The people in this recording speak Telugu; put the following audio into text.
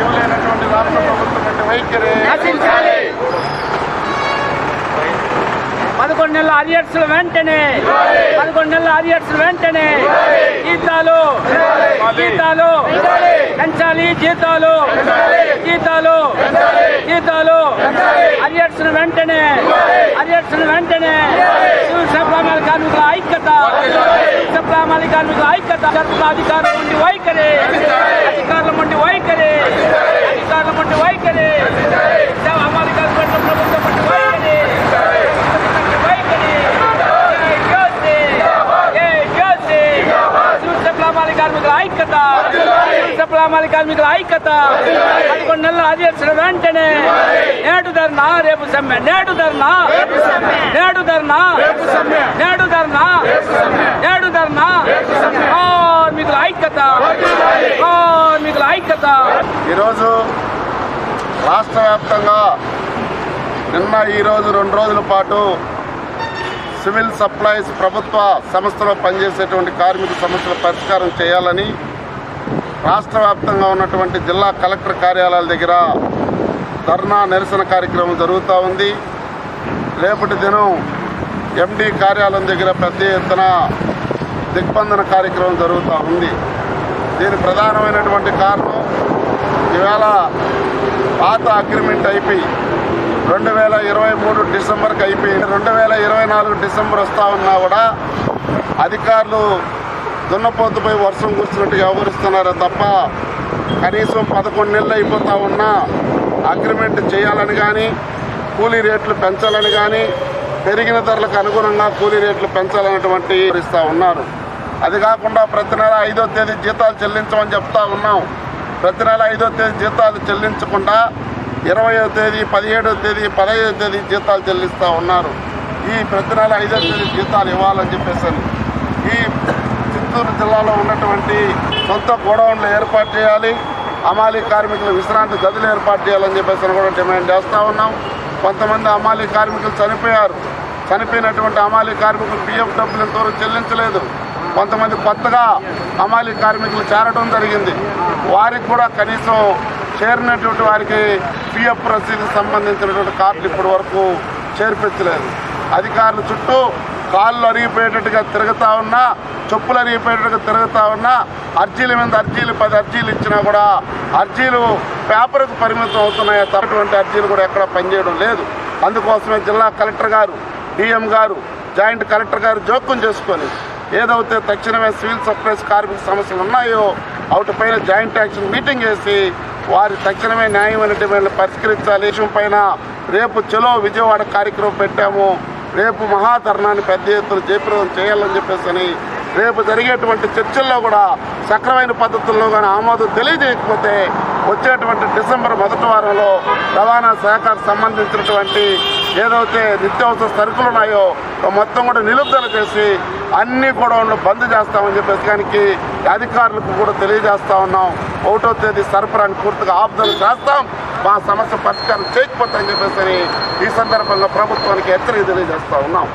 ఇవ్వలేనటువంటి రాష్ట్ర ప్రభుత్వం వైఖరి. పదకొండు నెలల అరియర్స్ వెంటనే పదకొండు నెలల అరియర్స్ వెంటనే జీతాలు జీతాలు పెంచాలి. జీతాలు జీతాలు జీతాలు. అరియర్స్ వెంటనే అరియర్స్ వెంటనే కార్మికుల ఐక్యత. సివిల్ సప్లామాల ఐక్యత జరుపుతున్న అధికారుల నుండి వైఖరి అధికారుల నుండి వైఖరి అధికారుల నుండి వైఖరి అమలు కార్మికుల ప్రభుత్వం నుండి వైఖరి కార్మికుల ఐక్యత సివిల్ కార్మికుల ఐక్యత పదకొండు నెలలు అధ్యక్షుడు వెంటనే నేడు ధర్నా రేపు సమ్మె నేడు ధర్నా నేడు ధర్నా నేడు ధర్నా నేడు ధర్నా కార్మికుల ఐక్యత కార్మికుల ఐక్యత ఈరోజు రాష్ట్ర వ్యాప్తంగా నిన్న ఈరోజు రెండు రోజుల పాటు సివిల్ సప్లైస్ ప్రభుత్వ సంస్థలో పనిచేసేటువంటి కార్మిక సమస్యల పరిష్కారం చేయాలని రాష్ట్ర వ్యాప్తంగా ఉన్నటువంటి జిల్లా కలెక్టర్ కార్యాలయాల దగ్గర ధర్నా నిరసన కార్యక్రమం జరుగుతూ ఉంది. రేపటి దినం ఎండి కార్యాలయం దగ్గర పెద్ద ఎత్తున దిగ్బంధన కార్యక్రమం జరుగుతూ ఉంది. దీని ప్రధానమైనటువంటి కారణం ఈవేళ పాత అగ్రిమెంట్ అయిపోయి రెండు వేల ఇరవై మూడు డిసెంబర్కి అయిపోయింది రెండు వేల ఇరవై నాలుగు డిసెంబర్ వస్తూ ఉన్నా కూడా అధికారులు దున్నపోతుపై వర్షం కూర్చున్నట్టు వ్యవహరిస్తున్నారు తప్ప కనీసం పదకొండు నెలలు అయిపోతా ఉన్నా అగ్రిమెంట్ చేయాలని కానీ కూలీ రేట్లు పెంచాలని కానీ పెరిగిన ధరలకు అనుగుణంగా కూలీ రేట్లు పెంచాలన్నటువంటి ఇస్తూ ఉన్నారు. అది కాకుండా ప్రతి నెల ఐదో తేదీ జీతాలు చెల్లించమని చెప్తా ఉన్నాం. ప్రతి నెల ఐదో తేదీ జీతాలు చెల్లించకుండా ఇరవయో తేదీ పదిహేడో తేదీ పదహైదో తేదీ జీతాలు చెల్లిస్తూ ఉన్నారు. ఈ ప్రతి నెల ఐదో తేదీ జీతాలు ఇవ్వాలని చెప్పేసి ఈ చిత్తూరు జిల్లాలో ఉన్నటువంటి సొంత గోడౌన్లు ఏర్పాటు చేయాలి. అమాలి కార్మికులు విశ్రాంతి గదులు ఏర్పాటు చేయాలని చెప్పేసి కూడా డిమాండ్ చేస్తూ ఉన్నాం. కొంతమంది అమాలి కార్మికులు చనిపోయారు. చనిపోయినటువంటి అమాలి కార్మికులు పిఎఫ్ డబ్బులు ఇంతవరకు చెల్లించలేదు. కొంతమంది కొత్తగా అమాలి కార్మికులు చేరడం జరిగింది. వారికి కూడా కనీసం చేరినటువంటి వారికి పిఎఫ్ రసీదుకు సంబంధించినటువంటి కార్డులు ఇప్పటి వరకు చేర్పించలేదు. అధికారుల చుట్టూ కాళ్ళు అరిగిపోయేటట్టుగా తిరుగుతూ ఉన్నా చెప్పులు అరిగిపోయేటట్టుగా తిరుగుతూ ఉన్నా అర్జీల మీద అర్జీలు పది అర్జీలు ఇచ్చినా కూడా అర్జీలు పేపర్కు పరిమితం అవుతున్నాయి తప్పటువంటి అర్జీలు కూడా ఎక్కడ పనిచేయడం లేదు. అందుకోసమే జిల్లా కలెక్టర్ గారు డిఎం గారు జాయింట్ కలెక్టర్ గారు జోక్యం చేసుకొని ఏదైతే తక్షణమే సివిల్ సప్లైస్ కార్మిక సమస్యలు ఉన్నాయో వాటిపైన జాయింట్ యాక్షన్ మీటింగ్ వేసి వారి తక్షణమే న్యాయమైన డిమాండ్లు పరిష్కరించాలి. విషయం పైన రేపు చలో విజయవాడ కార్యక్రమం పెట్టాము. రేపు మహాధర్నాన్ని పెద్ద ఎత్తున జయప్రదం చేయాలని చెప్పేసి అని రేపు జరిగేటువంటి చర్చల్లో కూడా సక్రమైన పద్ధతుల్లో కానీ ఆమోదం తెలియజేయకపోతే వచ్చేటువంటి డిసెంబర్ మొదటి వారంలో రవాణా శాఖకు సంబంధించినటువంటి ఏదైతే నిత్యావసర సరుకులు ఉన్నాయో మొత్తం కూడా నిలుపుదల చేసి అన్ని గొడవలను బంద్ చేస్తామని చెప్పేసి దానికి అధికారులకు కూడా తెలియజేస్తా ఉన్నాం. ఒకటో తేదీ సరఫరాని పూర్తిగా ఆపుదల చేస్తాం. మా సమస్య పరిష్కారం చేయకపోతాయని చెప్పేసి ఈ సందర్భంగా ప్రభుత్వానికి హెచ్చరిక తెలియజేస్తా ఉన్నాం.